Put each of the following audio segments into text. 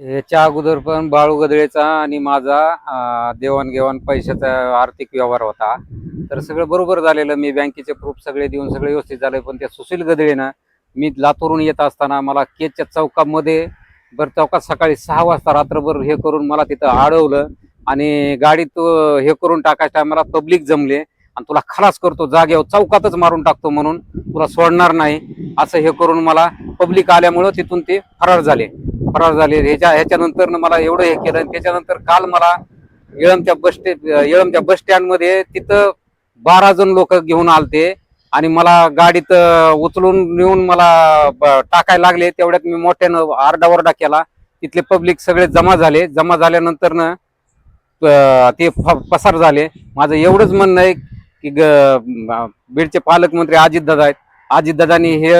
याच्या अगोदर पण बाळू गदळेचा आणि माझा देवाणघेवाण पैशाचा आर्थिक व्यवहार होता. तर सगळं बरोबर झालेलं. मी बँकेचे प्रूफ सगळे देऊन सगळे व्यवस्थित झालं. पण त्या सुशील गदळेनं मी लातूरून येत असताना मला केजच्या चौकामध्ये बरं चौकात सकाळी सहा वाजता रात्रभर हे करून मला तिथं अडवलं आणि गाडीत हे करून टाकायच्या मला पब्लिक जमले आणि तुला खलास करतो जागेवर चौकातच मारून टाकतो म्हणून तुला सोडणार नाही. असं हे करून मला पब्लिक आल्यामुळं तिथून ते फरार झाले. फरार झाले. ह्याच्या ह्याच्यानंतर मला एवढं हे केलं आणि त्याच्यानंतर काल मला येळमच्या बस स्टे येळमच्या बस स्टँडमध्ये तिथं बारा जण लोक घेऊन आलते आणि मला गाडीत उचलून नेऊन मला ब- टाकायला लागले. तेवढ्यात मी मोठ्यानं आरडाओरडा केला. तिथले पब्लिक सगळे जमा झाले. जमा झाल्यानंतर न ते फ- पसार झाले. माझं एवढंच म्हणणं आहे की ग- बीडचे पालकमंत्री अजितदादा आहेत. अजितदादांनी हे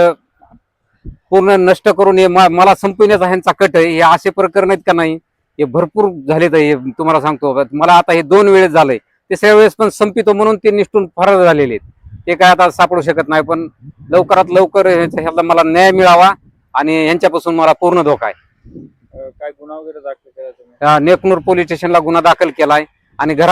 पूर्ण नष्ट करून हे मला संपविण्याचा ह्यांचा कट आहे. हे असे प्रकरण आहेत का नाही? हे भरपूर झाले तर हे तुम्हाला सांगतो. मला आता हे दोन वेळेस झालंय. तिसऱ्या वेळेस पण संपितो म्हणून ते निष्ठून फरार झालेले आहेत. ते काय आता सापडू शकत नाही पण लवकरात लवकर ह्याला मला न्याय मिळावा आणि यांच्यापासून मला पूर्ण धोका आहे. काय गुन्हा वगैरे दाखल केला नेकनूर पोलीस स्टेशनला गुन्हा दाखल केलाय आणि घरा